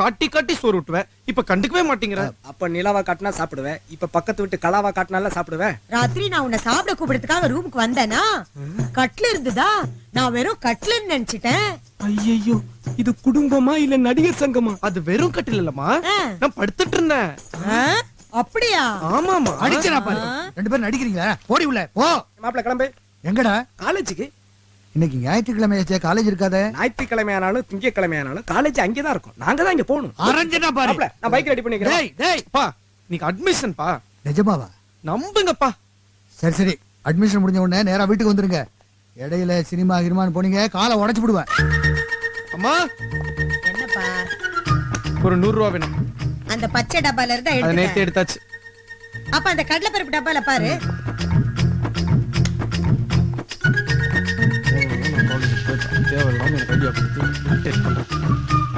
காட்டி காட்டி சோறு விட்டுவ இப்ப கண்டுக்கவே மாட்டேங்கிற. அப்ப நிலாவா காட்டினா சாப்பிடுவேன். இப்ப பக்கத்து வீட்டு கலாவா காட்டினால சாப்பிடுவேன். ராத்திரி நான் உன்னை சாப்பிட கூப்பிடுறதுக்காக ரூமுக்கு வந்தேனா? கட்ல இருந்துதா? நான் வெறும் கட்லன்னு நினைச்சிட்டேன். ஐயோ இது குடும்பமா இல்ல நடிகர் சங்கமா? அது வெறும் கட்டில் இல்லம்மா. நான் படுத்துட்டு இருந்தேன்? அப்படியா? ஆமாமா அடிச்சனா பாரு. ரெண்டு பேரும் நடிக்கிறீங்களா? ஓடி உள்ள போ. மாப்பிள்ள கிளம்பு. எங்கடா? காலேஜுக்கு இன்னைக்கு ஞாயிற்றுக்கிழமை காலேஜ் இருக்காதே. ஞாயிற்றுக்கிழமை ஆனாலும் திங்கக்கிழமை ஆனாலும் காலேஜ் அங்கேதான் இருக்கும். நாங்க தான் இங்க போகணும். அரஞ்சனா பாரு. நான் பைக் ரெடி பண்ணிக்கிறேன். டேய் டேய் பா. நீங்க அட்மிஷன் பா. நிஜமாவா? நம்புங்கப்பா. சரி சரி. அட்மிஷன் முடிஞ்ச உடனே நேரா வீட்டுக்கு வந்துருங்க. இடையில சினிமா கிரிமான்னு போனீங்க காலை உடைச்சு விடுவேன். அம்மா. என்னப்பா? ஒரு நூறு ரூபா வேணும். அந்த பச்சை டப்பால இருந்தா அதை நேத்து எடுத்து எடுத்தாச்சு. அப்ப அந்த கடலை பருப்பு டப்பால பாரு. தேவையில்லாமல் எனக்கு ஐடியா கொடுத்து irritate பண்ணுறேன்